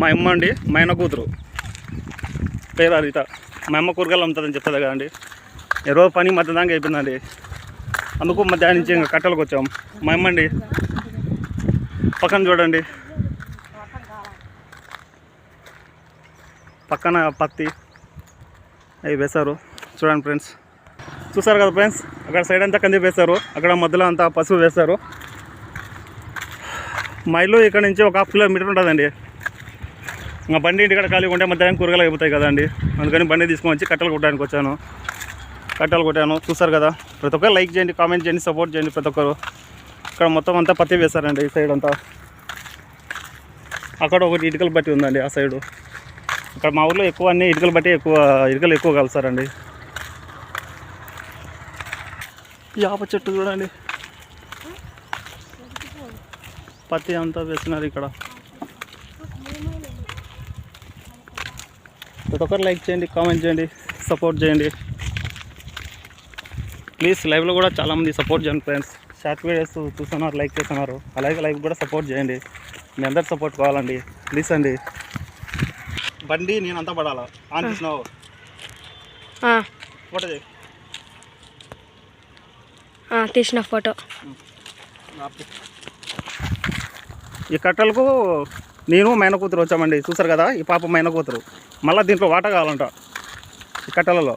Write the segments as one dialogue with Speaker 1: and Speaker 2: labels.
Speaker 1: మా అమ్మ అండి మా ఆయన కూతురు. పేరు హరిత మా అమ్మ కూరగాయలు అమ్ముతుందని చెప్తుంది కదండి ఈ రోజు పని దాకా అయిపోయిందండి. అందుకు మధ్యాహ్నం నుంచి ఇంకా కట్టలకు వచ్చాం. మా అమ్మ అండి పక్కన చూడండి. పక్కన పత్తి అవి వేశారు. చూడండి ఫ్రెండ్స్. చూసారు కదా ఫ్రెండ్స్ అక్కడ సైడ్ అంతా కంది వేశారు. అక్కడ మధ్యలో అంతా పసుపు వేశారు. మా ఇల్లు ఇక్కడ నుంచి ఒక హాఫ్ కిలోమీటర్ ఉంటుందండి. ఇంకా బండి ఇంటికాడ ఖాళీగా ఉంటే మధ్యాహ్నం కూరగాయలు అయిపోతాయి కదండి. అందుకని బండి తీసుకొని వచ్చి కట్టెలు కొట్టడానికి వచ్చాను. కట్టలు కొట్టాను. చూసారు కదా? ప్రతి ఒక్కరు లైక్ చేయండి కామెంట్ చేయండి సపోర్ట్ చేయండి ప్రతి ఒక్కరు. ఇక్కడ మొత్తం అంతా పత్తి వేశారండి ఈ సైడ్ అంతా. అక్కడ ఒకటి ఇటుకలు బట్టి ఉందండి ఆ సైడు. ఇక్కడ మా ఊర్లో ఎక్కువ అన్ని ఇటుకలు బట్టి ఎక్కువ ఇటుకలు ఎక్కువ కలుస్తారండి యాప చెట్టు చూడండి. పత్తి అంతా వేస్తున్నారు ఇక్కడ. ప్రతి ఒక్కరు లైక్ చేయండి కామెంట్ చేయండి సపోర్ట్ చేయండి. ప్లీజ్ లైవ్లో కూడా చాలామంది సపోర్ట్ చేయండి ఫ్రెండ్స్. షార్ట్ వీడియోస్ చూస్తున్నారు లైక్ చేస్తున్నారు. అలాగే లైక్ కూడా సపోర్ట్ చేయండి. మీ అందరు సపోర్ట్ కావాలండి. ప్లీజ్ అండి. బండి నేను అంతా పడాలా? ఆన్ చేసినావు ఫోటో
Speaker 2: తీసిన ఫోటో.
Speaker 1: ఈ కట్టెలకు నేను మైన కూతురు వచ్చామండి. చూసారు కదా? ఈ పాప మైన కూతురు మళ్ళీ దీంట్లో వాట కావాలంట ఈ కట్టెలలో.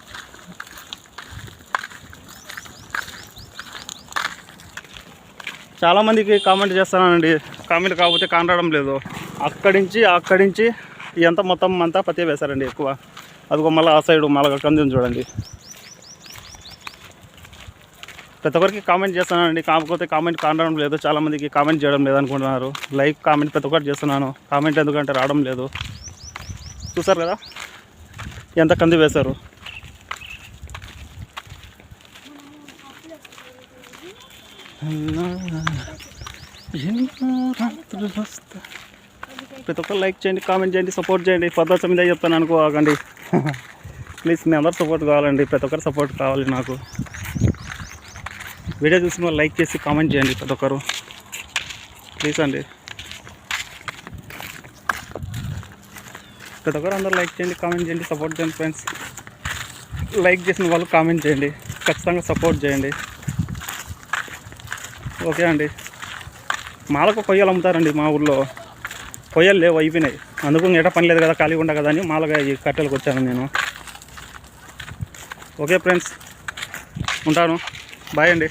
Speaker 1: చాలామందికి కామెంట్ చేస్తానండి. కామెంట్ కాకపోతే కానరావడం లేదు. అక్కడి నుంచి అక్కడి నుంచి ఎంత మొత్తం అంతా పత్తి వేశారండి ఎక్కువ. అదిగో మళ్ళీ ఆ సైడ్ మళ్ళీ కంది చూడండి. ప్రతి ఒక్కరికి కామెంట్ చేస్తున్నానండి కాకపోతే కామెంట్ కానడం లేదు. చాలామందికి కామెంట్ చేయడం లేదు అనుకుంటున్నారు. లైక్ కామెంట్ ప్రతి ఒక్కరు చేస్తున్నాను. కామెంట్ ఎందుకంటే రావడం లేదు. చూసారు కదా? ఎంత కంది వేశారు? ప్రతి ఒక్కరు లైక్ చేయండి కామెంట్ చేయండి సపోర్ట్ చేయండి. పద్ధతి మీద చెప్తాను అనుకో ఆగండి. ప్లీజ్ మీ అందరు సపోర్ట్ కావాలండి. ప్రతి ఒక్కరు సపోర్ట్ కావాలి నాకు. వీడియో చూసిన లైక్ చేసి కామెంట్ చేయండి ప్రతి ఒక్కరు. ప్లీజ్ అండి. ప్రతి ఒక్కరు అందరూ లైక్ చేయండి కామెంట్ చేయండి సపోర్ట్ చేయండి ఫ్రెండ్స్ లైక్ చేసిన వాళ్ళు కామెంట్ చేయండి ఖచ్చితంగా సపోర్ట్ చేయండి. ఓకే అండి. మాలకు కొయ్యలు అమ్ముతారండి మా ఊళ్ళో కొయ్యలు లేవు అయిపోయినాయి. అందుకు ఎట పని లేదు కదా ఖాళీగా ఉండ కదా అని మాలగా ఈ కట్టెలకు వచ్చాను నేను. ఓకే ఫ్రెండ్స్ ఉంటాను. బాయ్ అండి.